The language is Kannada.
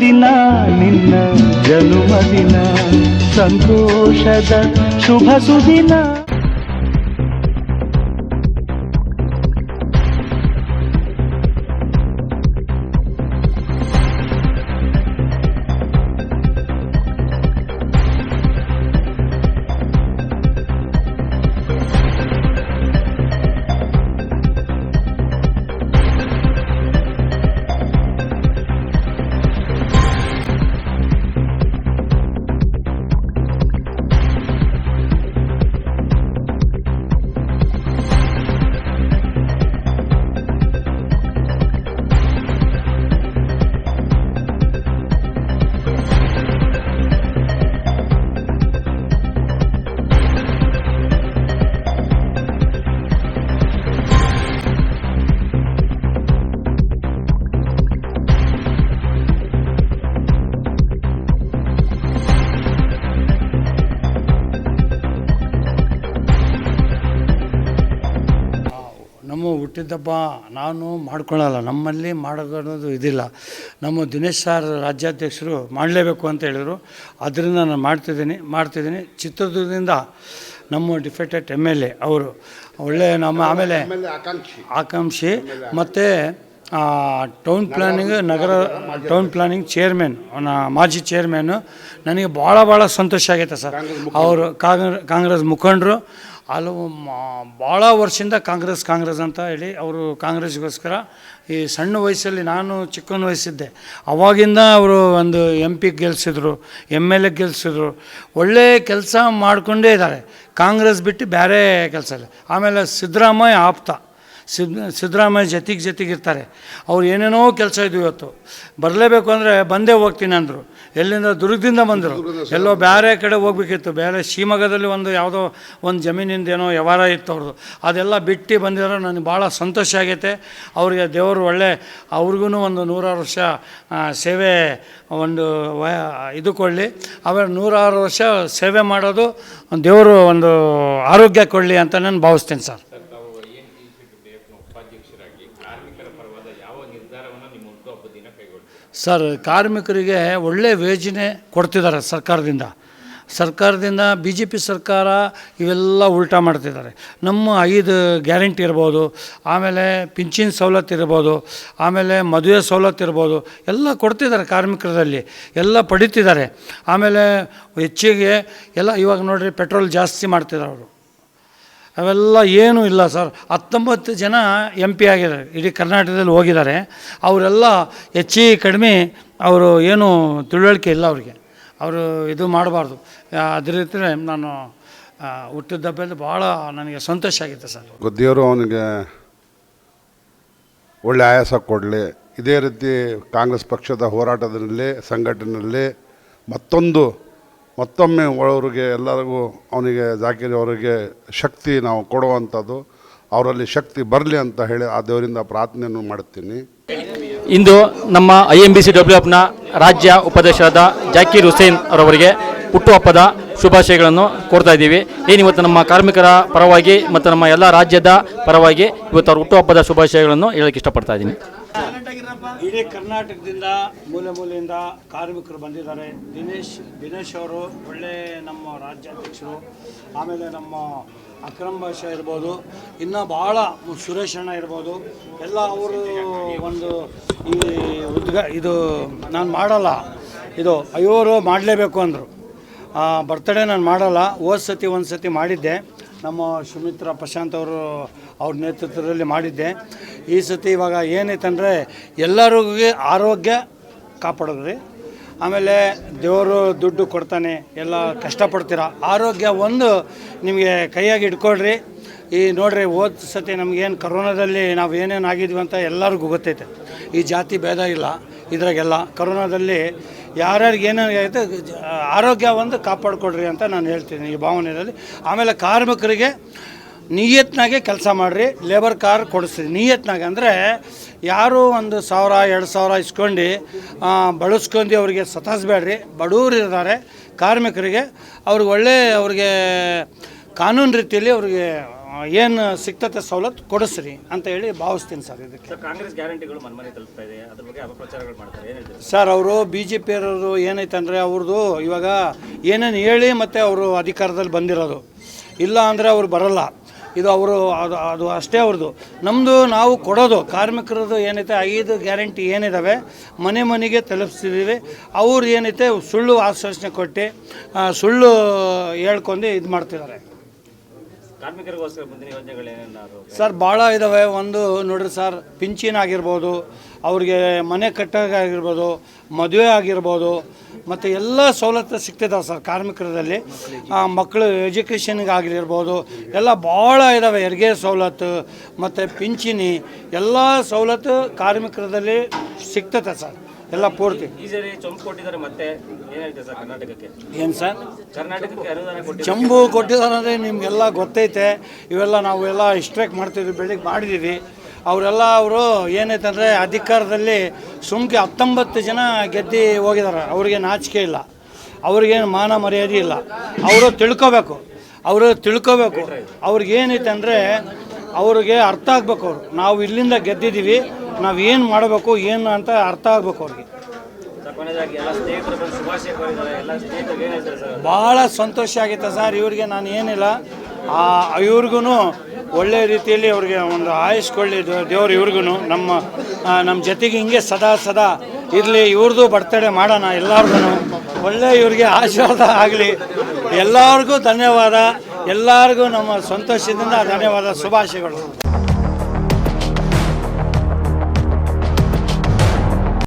ದಿನ ನಿನ್ನ ಜನುಮದಿನ ಸಂತೋಷದ ಶುಭ ಸುದಿನ. ನಮ್ಮ ಹುಟ್ಟಿದಬ್ಬ ನಾನು ಮಾಡ್ಕೊಳ್ಳಲ್ಲ ನಮ್ಮಲ್ಲಿ ಮಾಡೋದು ಇದಿಲ್ಲ. ನಮ್ಮ ದಿನೇಶ್ ಸರ್ ರಾಜ್ಯಾಧ್ಯಕ್ಷರು ಮಾಡಲೇಬೇಕು ಅಂತ ಹೇಳಿದರು. ಅದರಿಂದ ನಾನು ಮಾಡ್ತಿದ್ದೀನಿ ಮಾಡ್ತಿದ್ದೀನಿ. ಚಿತ್ರದುರ್ಗದಿಂದ ನಮ್ಮ ಡಿಫೆಕ್ಟೆಡ್ ಎಂ ಎಲ್ ಎ ಅವರು. ಒಳ್ಳೆ ನಮ್ಮ ಆಮೇಲೆ ಆಕಾಂಕ್ಷಿ. ಮತ್ತು ಟೌನ್ ಪ್ಲಾನಿಂಗ್ ನಗರ ಟೌನ್ ಪ್ಲಾನಿಂಗ್ ಚೇರ್ಮನ್ ಮಾಜಿ ಚೇರ್ಮನ್ನು ನನಗೆ ಭಾಳ ಭಾಳ ಸಂತೋಷ ಆಗೈತೆ ಸರ್. ಅವರು ಕಾಂಗ್ರೆ ಕಾಂಗ್ರೆಸ್ ಮುಖಂಡರು. ಹಲವು ಮಾ- ಭಾಳ ವರ್ಷದಿಂದ ಕಾಂಗ್ರೆಸ್ ಕಾಂಗ್ರೆಸ್ ಅಂತ ಹೇಳಿ ಅವರು ಕಾಂಗ್ರೆಸ್ಗೋಸ್ಕರ ಈ ಸಣ್ಣ ವಯಸ್ಸಲ್ಲಿ ನಾನು ಚಿಕ್ಕನ ವಯಸ್ಸಿದ್ದೆ. ಅವಾಗಿಂದ ಅವರು ಒಂದು ಎಂ ಪಿ ಗೆಲ್ಸಿದ್ರು ಎಂ ಎಲ್ ಎ ಗೆಲ್ಸಿದ್ರು. ಒಳ್ಳೆ ಕೆಲಸ ಮಾಡಿಕೊಂಡೇ ಇದ್ದಾರೆ. ಕಾಂಗ್ರೆಸ್ ಬಿಟ್ಟು ಬೇರೆ ಕೆಲಸ ಇಲ್ಲ. ಆಮೇಲೆ ಸಿದ್ದರಾಮಯ್ಯ ಆಪ್ತ. ಸಿದ್, ಸಿದ್ದರಾಮಯ್ಯ ಜೊತೆಗೆ ಇರ್ತಾರೆ. ಅವ್ರು ಏನೇನೋ ಕೆಲಸ ಇದು ಇವತ್ತು. ಬರಲೇಬೇಕು ಅಂದರೆ ಬಂದೇ ಹೋಗ್ತೀನಿ ಅಂದರು. ಎಲ್ಲಿಂದ? ದುರ್ಗದಿಂದ ಬಂದರು. ಎಲ್ಲೋ ಬೇರೆ ಕಡೆ ಹೋಗ್ಬೇಕಿತ್ತು. ಬೇರೆ ಶಿವಮೊಗ್ಗದಲ್ಲಿ ಒಂದು ಯಾವುದೋ ಒಂದು ಜಮೀನಿಂದ ಏನೋ ವ್ಯವಹಾರ ಇತ್ತು ಅವ್ರದ್ದು ಅದೆಲ್ಲ ಬಿಟ್ಟು ಬಂದಿರೋ ನನಗೆ ಭಾಳ ಸಂತೋಷ ಆಗೈತೆ. ಅವರಿಗೆ ದೇವರು ಒಳ್ಳೆ ಅವ್ರಿಗೂ ಒಂದು ನೂರಾರು ವರ್ಷ ಸೇವೆ ಒಂದು ಇದು ಕೊಡಲಿ. ಆಮೇಲೆ ನೂರಾರು ವರ್ಷ ಸೇವೆ ಮಾಡೋದು ದೇವರು ಒಂದು ಆರೋಗ್ಯ ಕೊಡಲಿ ಅಂತ ನಾನು ಭಾವಿಸ್ತೀನಿ ಸರ್. ಸರ್, ಕಾರ್ಮಿಕರಿಗೆ ಒಳ್ಳೆ ವೇಜನೆ ಕೊಡ್ತಿದ್ದಾರೆ ಸರ್ಕಾರದಿಂದ. ಸರ್ಕಾರದಿಂದ ಬಿ ಜೆ ಪಿ ಸರ್ಕಾರ ಇವೆಲ್ಲ ಉಲ್ಟಾ ಮಾಡ್ತಿದ್ದಾರೆ. ನಮ್ಮ ಐದು ಗ್ಯಾರಂಟಿ ಇರ್ಬೋದು, ಆಮೇಲೆ ಪಿಂಚಿನ ಸವಲತ್ತು ಇರ್ಬೋದು, ಆಮೇಲೆ ಮದುವೆ ಸವಲತ್ತು ಇರ್ಬೋದು, ಎಲ್ಲ ಕೊಡ್ತಿದ್ದಾರೆ ಕಾರ್ಮಿಕರಲ್ಲಿ, ಎಲ್ಲ ಪಡಿತಿದ್ದಾರೆ. ಆಮೇಲೆ ಹೆಚ್ಚಿಗೆ ಎಲ್ಲ, ಇವಾಗ ನೋಡಿರಿ ಪೆಟ್ರೋಲ್ ಜಾಸ್ತಿ ಮಾಡ್ತಿದ್ದಾರೆ ಅವರು. ಅವೆಲ್ಲ ಏನೂ ಇಲ್ಲ ಸರ್. ಹತ್ತೊಂಬತ್ತು ಜನ ಎಂ ಪಿ ಆಗಿದ್ದಾರೆ. ಇಡೀ ಕರ್ನಾಟಕದಲ್ಲಿ ಹೋಗಿದ್ದಾರೆ. ಅವರೆಲ್ಲ ಹೆಚ್ಚಿ ಕಡಿಮೆ ಅವರು ಏನು ತಿಳುವಳಿಕೆ ಇಲ್ಲ ಅವರಿಗೆ. ಅವರು ಇದು ಮಾಡಬಾರ್ದು. ಅದೇ ರೀತಿ ನಾನು ಆ, ಹುಟ್ಟಿದ ಹಬ್ಬದಲ್ಲಿ ಭಾಳ ನನಗೆ ಸಂತೋಷ ಆಗಿತ್ತು ಸರ್. ಗುದ್ದಿಯವರು ಅವನಿಗೆ ಒಳ್ಳೆ ಆಯಾಸ ಕೊಡಲಿ. ಇದೇ ರೀತಿ ಕಾಂಗ್ರೆಸ್ ಪಕ್ಷದ ಹೋರಾಟದಲ್ಲಿ ಸಂಘಟನೆಯಲ್ಲಿ ಮತ್ತೊಂದು ಮತ್ತೊಮ್ಮೆ ಅವರಿಗೆ ಎಲ್ಲರಿಗೂ ಅವನಿಗೆ ಜಾಕಿರ್ ಅವರಿಗೆ ಶಕ್ತಿ ನಾವು ಕೊಡುವಂಥದ್ದು, ಅವರಲ್ಲಿ ಶಕ್ತಿ ಬರಲಿ ಅಂತ ಹೇಳಿ ಆ ದೇವರಿಂದ ಪ್ರಾರ್ಥನೆಯನ್ನು ಮಾಡುತ್ತೀನಿ. ಇಂದು ನಮ್ಮ I M B C W ಎಫ್ನ ರಾಜ್ಯ ಉಪದೇಶದ ಜಾಕಿರ್ ಹುಸೇನ್ ಅವರವರಿಗೆ ಹುಟ್ಟುಹಬ್ಬದ ಶುಭಾಶಯಗಳನ್ನು ಕೋರ್ತಾ ಇದ್ದೀವಿ. ಏನು ಇವತ್ತು ನಮ್ಮ ಕಾರ್ಮಿಕರ ಪರವಾಗಿ ಮತ್ತು ನಮ್ಮ ಎಲ್ಲ ರಾಜ್ಯದ ಪರವಾಗಿ ಇವತ್ತು ಅವ್ರ ಹುಟ್ಟುಹಬ್ಬದ ಶುಭಾಶಯಗಳನ್ನು ಹೇಳಕ್ಕೆ ಇಷ್ಟಪಡ್ತಾ ಇದ್ದೀನಿ. ಇಡೀ ಕರ್ನಾಟಕದಿಂದ ಮೂಲೆ ಮೂಲೆಯಿಂದ ಕಾರ್ಮಿಕರು ಬಂದಿದ್ದಾರೆ. ದಿನೇಶ್ ದಿನೇಶ್ ಅವರು ಒಳ್ಳೆ ನಮ್ಮ ರಾಜ್ಯಾಧ್ಯಕ್ಷರು, ಆಮೇಲೆ ನಮ್ಮ ಅಕ್ರಮ್ ಭಾಷಾ ಇರ್ಬೋದು, ಇನ್ನು ಭಾಳ ಸುರೇಶ್ ಅಣ್ಣ ಇರ್ಬೋದು, ಎಲ್ಲ ಅವರು ಒಂದು ಈ ಉದ್ಘ ಇದು ನಾನು ಮಾಡಲ್ಲ. ಇದು ಅಯ್ಯೋರು ಮಾಡಲೇಬೇಕು ಅಂದರು. ಬರ್ತಡೇ ನಾನು ಮಾಡಲ್ಲ. ಹೋದ ಸತಿ ಒಂದು ಸತಿ ಮಾಡಿದ್ದೆ. ನಮ್ಮ ಸುಮಿತ್ರಾ ಪ್ರಶಾಂತ್ ಅವರು ಅವ್ರ ನೇತೃತ್ವದಲ್ಲಿ ಮಾಡಿದ್ದೆ. ಈ ಸತಿ ಇವಾಗ ಏನೈತಂದರೆ ಎಲ್ಲರಿಗೂ ಆರೋಗ್ಯ ಕಾಪಾಡೋದ್ರಿ. ಆಮೇಲೆ ದೇವರು ದುಡ್ಡು ಕೊಡ್ತಾನೆ, ಎಲ್ಲ ಕಷ್ಟಪಡ್ತೀರ? ಆರೋಗ್ಯ ಒಂದು ನಿಮಗೆ ಕೈಯಾಗಿ ಇಟ್ಕೊಳ್ರಿ ಈ ನೋಡ್ರಿ, ಹೋದ ಸತಿ ನಮಗೇನು ಕರೋನಾದಲ್ಲಿ ನಾವು ಏನೇನು ಆಗಿದ್ವಿ ಅಂತ ಎಲ್ಲರಿಗೂ ಗೊತ್ತೈತೆ. ಈ ಜಾತಿ ಭೇದ ಇಲ್ಲ ಇದ್ರಾಗೆಲ್ಲ. ಕರೋನಾದಲ್ಲಿ ಯಾರ್ಯಾರಿಗೆ ಜ- ಆರೋಗ್ಯ ಒಂದು ಕಾಪಾಡಿಕೊಡ್ರಿ ಅಂತ ನಾನು ಹೇಳ್ತೀನಿ ಈ ಭಾವನೆಯಲ್ಲಿ. ಆಮೇಲೆ ಕಾರ್ಮಿಕರಿಗೆ ನಿಯತ್ನಾಗೆ ಕೆಲಸ ಮಾಡಿರಿ ಲೇಬರ್ ಕಾರ್ ಕೊಡಿಸ್ರಿ. ನಿಯತ್ನಾಗ ಅಂದರೆ ಯಾರು ಒಂದು ಸಾವಿರ ಎರಡು ಸಾವಿರ ಇಸ್ಕೊಂಡು ಬಳಸ್ಕೊಂಡು ಅವರಿಗೆ ಸತಾಯಿಸ್ಬೇಡ್ರಿ ಬಡವ್ರು ಇದ್ದಾರೆ ಕಾರ್ಮಿಕರಿಗೆ ಅವ್ರಿಗೆ ಒಳ್ಳೆ ಅವ್ರಿಗೆ ಕಾನೂನು ರೀತಿಯಲ್ಲಿ ಅವ್ರಿಗೆ ಏನು ಸಿಗ್ತತೆ ಸವಲತ್ತು ಕೊಡಿಸ್ರಿ ಅಂತ ಹೇಳಿ ಭಾವಿಸ್ತೀನಿ ಸರ್ ಇದಕ್ಕೆ. ಸರ್ ಕಾಂಗ್ರೆಸ್ ಗ್ಯಾರಂಟಿಗಳು ತಲುಪ್ತಾ ಇದೆ ಅದ್ರ ಬಗ್ಗೆ ಅಪಪ್ರಚಾರಗಳು ಮಾಡ್ತಾರೆ ಸರ್ ಅವರು ಬಿ ಜೆ ಪಿಯವರು ಏನೈತೆ ಅಂದರೆ ಅವ್ರದ್ದು ಇವಾಗ ಏನೇನು ಹೇಳಿ ಮತ್ತು ಅವರು ಅಧಿಕಾರದಲ್ಲಿ ಬಂದಿರೋದು. ಇಲ್ಲ ಅಂದರೆ ಅವ್ರು ಬರಲ್ಲ. ಇದು ಅವರು ಅದು ಅದು ಅಷ್ಟೇ ಅವ್ರದ್ದು. ನಮ್ಮದು ನಾವು ಕೊಡೋದು ಕಾರ್ಮಿಕರದ್ದು ಏನೈತೆ ಐದು ಗ್ಯಾರಂಟಿ ಏನಿದ್ದಾವೆ ಮನೆ ಮನೆಗೆ ತಲುಪಿಸಿದ್ದೀವಿ. ಅವ್ರು ಏನೈತೆ ಸುಳ್ಳು ಆಶ್ವಾಸನೆ ಕೊಟ್ಟು ಸುಳ್ಳು ಹೇಳ್ಕೊಂಡು ಇದು ಮಾಡ್ತಿದ್ದಾರೆ. ಸರ್ ಭಾಳ ಇದ್ದಾವೆ ಒಂದು ನೋಡ್ರಿ ಸರ್ ಪಿಂಚಿನ್ ಆಗಿರ್ಬೋದು ಅವ್ರಿಗೆ ಮನೆ ಕಟ್ಟೋಕ್ಕಾಗಿರ್ಬೋದು ಮದುವೆ ಆಗಿರ್ಬೋದು ಮತ್ತು ಎಲ್ಲ ಸವಲತ್ತು ಸಿಗ್ತಿದ್ದಾವೆ ಸರ್ ಕಾರ್ಮಿಕರದಲ್ಲಿ ಮಕ್ಕಳು ಎಜುಕೇಷನ್ಗೆ ಆಗಿರ್ಬೋದು ಎಲ್ಲ ಭಾಳ ಇದ್ದಾವೆ ಹೆರಿಗೆ ಸವಲತ್ತು ಮತ್ತು ಪಿಂಚಣಿ ಎಲ್ಲ ಸವಲತ್ತು ಕಾರ್ಮಿಕರದಲ್ಲಿ ಸಿಗ್ತದೆ ಸರ್ ಎಲ್ಲ ಪೂರ್ತಿ. ಮತ್ತೆ ಏನು ಸರ್? ಚಂಬು ಕೊಟ್ಟಿದ್ದಾರೆ ಅಂದರೆ ನಿಮಗೆಲ್ಲ ಗೊತ್ತೈತೆ ಇವೆಲ್ಲ ನಾವು ಎಲ್ಲ ಸ್ಟ್ರೈಕ್ ಮಾಡ್ತಿದ್ವಿ ಬೆಳಿಗ್ಗೆ ಮಾಡಿದ್ದೀವಿ. ಅವರೆಲ್ಲ ಅವರು ಏನೈತೆ ಅಂದರೆ ಅಧಿಕಾರದಲ್ಲಿ ಸುಮ್ಕೆ ಹತ್ತೊಂಬತ್ತು ಜನ ಗೆದ್ದು ಹೋಗಿದ್ದಾರೆ ಅವ್ರಿಗೆ ನಾಚಿಕೆ ಇಲ್ಲ. ಅವ್ರಿಗೇನು ಮಾನ ಮರ್ಯಾದೆ ಇಲ್ಲ. ಅವರು ತಿಳ್ಕೋಬೇಕು. ಅವರು ತಿಳ್ಕೋಬೇಕು. ಅವ್ರಿಗೇನೈತೆ ಅಂದರೆ ಅವ್ರಿಗೆ ಅರ್ಥ ಆಗ್ಬೇಕು ಅವರು. ನಾವು ಇಲ್ಲಿಂದ ಗೆದ್ದಿದ್ದೀವಿ. ನಾವು ಏನು ಮಾಡಬೇಕು, ಏನು ಅಂತ ಅರ್ಥ ಆಗ್ಬೇಕು ಅವ್ರಿಗೆ. ಭಾಳ ಸಂತೋಷ ಆಗಿತ್ತು ಸರ್. ಇವ್ರಿಗೆ ನಾನು ಏನಿಲ್ಲ. ಇವ್ರಿಗೂ ಒಳ್ಳೆ ರೀತಿಯಲ್ಲಿ ಅವ್ರಿಗೆ ಒಂದು ಆಯಿಸ್ಕೊಳ್ಳಿ ದೇವ್ರು ಇವ್ರಿಗೂ ನಮ್ಮ ನಮ್ಮ ಜೊತೆಗೆ ಹಿಂಗೆ ಸದಾ ಸದಾ ಇರಲಿ ಇವ್ರದ್ದು ಬರ್ತಡೇ ಮಾಡೋಣ ಎಲ್ಲರಿಗೂ ಒಳ್ಳೆ ಇವ್ರಿಗೆ ಆಶೀರ್ವಾದ ಆಗಲಿ. ಎಲ್ಲರಿಗೂ ಧನ್ಯವಾದ. ಎಲ್ಲರಿಗೂ ನಮ್ಮ ಸಂತೋಷದಿಂದ ಧನ್ಯವಾದ. ಶುಭಾಶಯಗಳು.